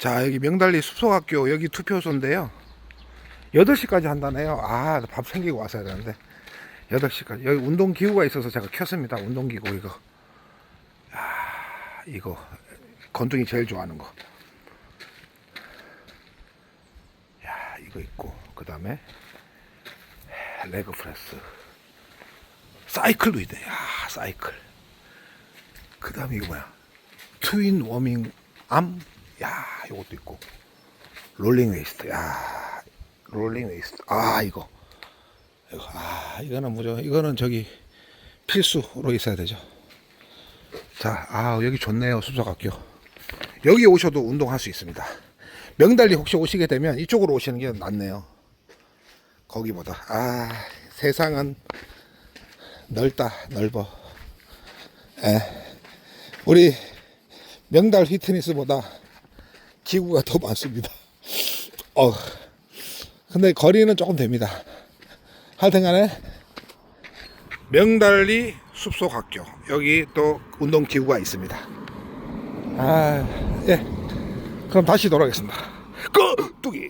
자, 여기 명달리 숲속학교 여기 투표소인데요. 8시까지 한다네요. 아, 밥 챙기고 왔어야 되는데. 8시까지. 여기 운동기구가 있어서 제가 켰습니다. 운동기구 이거. 아, 이거. 건둥이 제일 좋아하는 거. 야, 이거 있고. 그 다음에 레그 프레스. 사이클도 있네. 야, 사이클. 그 다음에 이거 뭐야? 트윈 워밍 암? 야, 이것도 있고. 롤링 웨이스트. 야, 롤링 웨이스트. 아, 이거. 이거. 아, 이거는 뭐죠? 이거는 저기 필수로 있어야 되죠. 자, 아, 여기 좋네요. 숲속학교. 여기 오셔도 운동할 수 있습니다. 명달리 혹시 오시게 되면 이쪽으로 오시는 게 낫네요. 거기보다. 아, 세상은 넓다, 넓어. 에. 우리 명달 휘트니스보다 기구가 더 많습니다. 어. 근데 거리는 조금 됩니다. 하여튼 간에 명달리 숲속 학교. 여기 또 운동 기구가 있습니다. 아, 예. 그럼 다시 돌아가겠습니다. 끄 뚜기.